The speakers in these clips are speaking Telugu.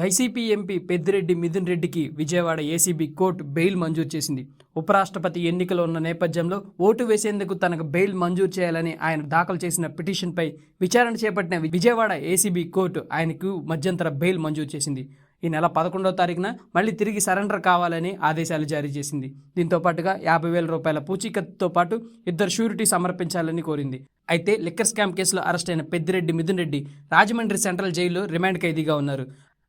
వైసీపీ ఎంపీ పెద్దిరెడ్డి మిథున్ రెడ్డికి విజయవాడ ఏసీబీ కోర్టు బెయిల్ మంజూరు చేసింది. ఉపరాష్ట్రపతి ఎన్నికలు ఉన్న నేపథ్యంలో ఓటు వేసేందుకు తనకు బెయిల్ మంజూరు చేయాలని ఆయన దాఖలు చేసిన పిటిషన్పై విచారణ చేపట్టిన విజయవాడ ఏసీబీ కోర్టు ఆయనకు మధ్యంతర బెయిల్ మంజూరు చేసింది. ఈ నెల పదకొండవ తారీఖున మళ్ళీ తిరిగి సరెండర్ కావాలని ఆదేశాలు జారీ చేసింది. దీంతో పాటుగా యాభై వేల రూపాయల పూచీకత్తుతో పాటు ఇద్దరు షూరిటీ సమర్పించాలని కోరింది. అయితే లిక్కర్ స్కామ్ కేసులో అరెస్ట్ అయిన పెద్దిరెడ్డి మిథున్ రెడ్డి రాజమండ్రి సెంట్రల్ జైల్లో రిమాండ్ ఖైదీగా ఉన్నారు.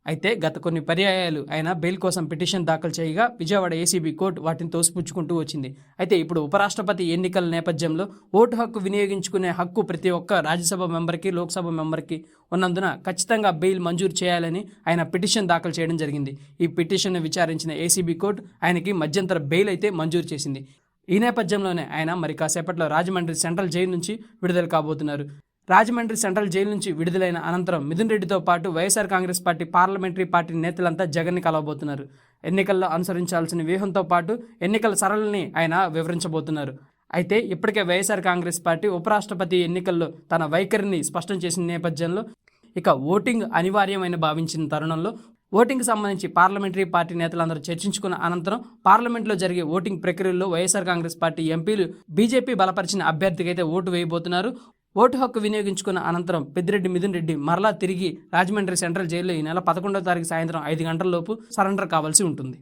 అయితే గత కొన్ని పర్యాయాలు ఆయన బెయిల్ కోసం పిటిషన్ దాఖలు చేయగా విజయవాడ ఏసీబీ కోర్టు వాటిని తోసిపుచ్చుకుంటూ వచ్చింది. అయితే ఇప్పుడు ఉపరాష్ట్రపతి ఎన్నికల నేపథ్యంలో ఓటు హక్కు వినియోగించుకునే హక్కు ప్రతి ఒక్క రాజ్యసభ మెంబర్కి లోక్సభ మెంబర్కి ఉన్నందున ఖచ్చితంగా బెయిల్ మంజూరు చేయాలని ఆయన పిటిషన్ దాఖలు చేయడం జరిగింది. ఈ పిటిషన్ను విచారించిన ఏసీబీ కోర్టు ఆయనకి మధ్యంతర బెయిల్ అయితే మంజూరు చేసింది. ఈ నేపథ్యంలోనే ఆయన మరి కాసేపట్లో రాజమండ్రి సెంట్రల్ జైలు నుంచి విడుదల కాబోతున్నారు. రాజమండ్రి సెంట్రల్ జైలు నుంచి విడుదలైన అనంతరం మిథున్ రెడ్డితో పాటు YSR Congress party parliamentary party నేతలంతా జగన్ని కలవబోతున్నారు. ఎన్నికల్లో అనుసరించాల్సిన వ్యూహంతో పాటు ఎన్నికల సరళిని ఆయన వివరించబోతున్నారు. అయితే ఇప్పటికే వైఎస్ఆర్ కాంగ్రెస్ పార్టీ ఉపరాష్ట్రపతి ఎన్నికల్లో తన వైఖరిని స్పష్టం చేసిన నేపథ్యంలో ఇక ఓటింగ్ అనివార్యమైన భావించిన తరుణంలో ఓటింగ్కి సంబంధించి పార్లమెంటరీ పార్టీ నేతలందరూ చర్చించుకున్న అనంతరం పార్లమెంట్లో జరిగే ఓటింగ్ ప్రక్రియలో వైఎస్ఆర్ కాంగ్రెస్ పార్టీ ఎంపీలు బీజేపీ బలపరిచిన అభ్యర్థికి అయితే ఓటు వేయబోతున్నారు. ఓటు హక్కు వినియోగించుకున్న అనంతరం పెద్దిరెడ్డి మిథున్ రెడ్డి మరలా తిరిగి రాజమండ్రి సెంట్రల్ జైల్లో ఈ నెల పదకొండవ తారీఖు సాయంత్రం ఐదు గంటల లోపు సరెండర్ కావాల్సి ఉంటుంది.